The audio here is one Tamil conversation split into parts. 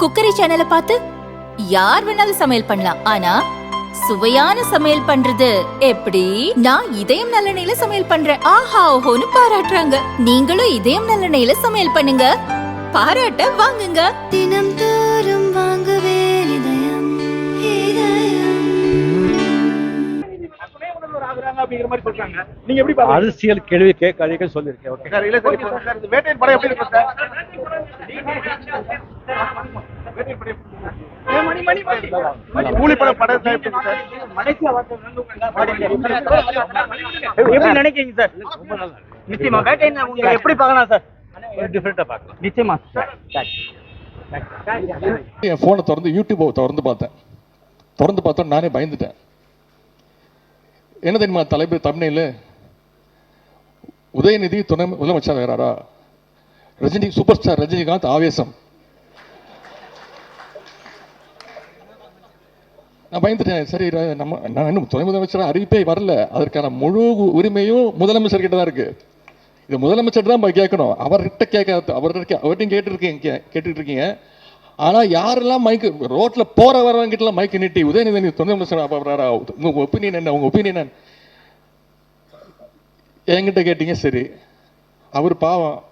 குக்கரி சேனலை பார்த்து யார் வேணாலும் சமையல் பண்ணலாம். ஆனா சுவையான சமையல் பண்றது எப்படி? நான் இதயம் நல்லெண்ணெயில சமையல் பண்றேன். ஆஹா ஓஹோன்னு பாராட்டுறாங்க. நீங்களும் இதயம் நல்லெண்ணெயில சமையல் பண்ணுங்க. பாராட்ட வாங்குங்க. தினம் தோறும் வாங்குவே இதயம் இதயம். துணை முதல்வர் ஆகுறாங்க அப்படிங்கிற மாதிரி சொல்றாங்க. நீங்க எப்படி பாக்குறீங்க அரசியல் கேள்வி கேட்காதீங்கன்னு சொல்லியிருக்கேன். ஓகே சார் இல்ல சார் இப்போ சார் இந்த வேட்டையின் படம் எப்படி இருக்கும் சார்? வேட்டையின் படம் எப்படி நினைக்கிறீங்க சார்? நிச்சயமா. வேட்டையின் எப்படி பார்க்கலாம் சார்? டிஃப்ரெண்ட்டாக பார்க்கலாம் நிச்சயமா. என் ஃபோனை திறந்து யூடியூப்பை திறந்து பார்த்தேன். திறந்து பார்த்தா நானே பயந்துட்டேன். என்ன தெரியுமா தலைப்பு தமிழில் உதயநிதி துணை முதலமைச்சர் வேறாரா ரஜினி சூப்பர் ஸ்டார் ரஜினிகாந்த் ஆவேசம். நான் பயந்துட்டேன். சரி நம்ம நான் இன்னும் துணை முதலமைச்சராக அறிவிப்பே வரல. அதற்கான முழு உரிமையும் முதலமைச்சர் கிட்ட தான் இருக்கு. இது முதலமைச்சர் தான் போய் கேட்கணும். அவர்கிட்ட கேட்க அவர்கிட்ட அவர்கிட்டையும் கேட்டுருக்கீங்க கே- கேட்டுட்டு இருக்கீங்க ஆனால் யாரெல்லாம் மைக்கு ரோட்டில் போகிற வரவங்கிட்டலாம் மைக்கு நீட்டி உதயநிதி துணை முதலமைச்சர் உங்கள் வர்றாரா? ஒப்பீனியன் என்ன? உங்கள் ஒப்பீனியன் என்ன? என்கிட்ட கேட்டீங்க சரி. அவர் பாவம்.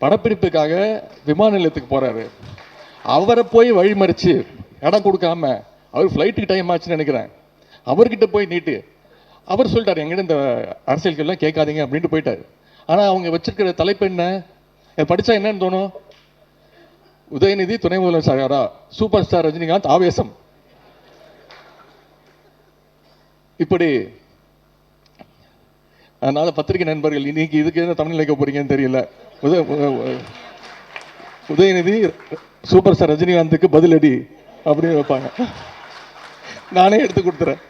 படப்பிடிப்புக்காக விமான நிலையத்துக்கு போகிறாரு அவரை போய் வழிமறிச்சு இடம் கொடுக்காம அவர் ஃப்ளைட்டுக்கு டைம் ஆச்சுன்னு நினைக்கிறேன். அவர்கிட்ட போய் நீட்டு. அவர் சொல்லிட்டாரு எங்கிட்ட இந்த அரசியல்கள்லாம் கேட்காதீங்க அப்படின்ட்டு போயிட்டாரு. ஆனா அவங்க வச்சிருக்கிற தலைப்பு என்ன? படித்தா படிச்சா என்னன்னு தோணும்? உதயநிதி துணை முதலமைச்சர் சூப்பர் ஸ்டார் ரஜினிகாந்த் ஆவேசம். இப்படி அதனால பத்திரிகை நண்பர்கள் இன்னைக்கு இதுக்கு என்ன தமிழ் வைக்க போறீங்கன்னு தெரியல. உத- உதயநிதி சூப்பர் ஸ்டார் ரஜினிகாந்துக்கு பதிலடி அப்படின்னு வைப்பாங்க. நானே எடுத்து கொடுத்துறேன்.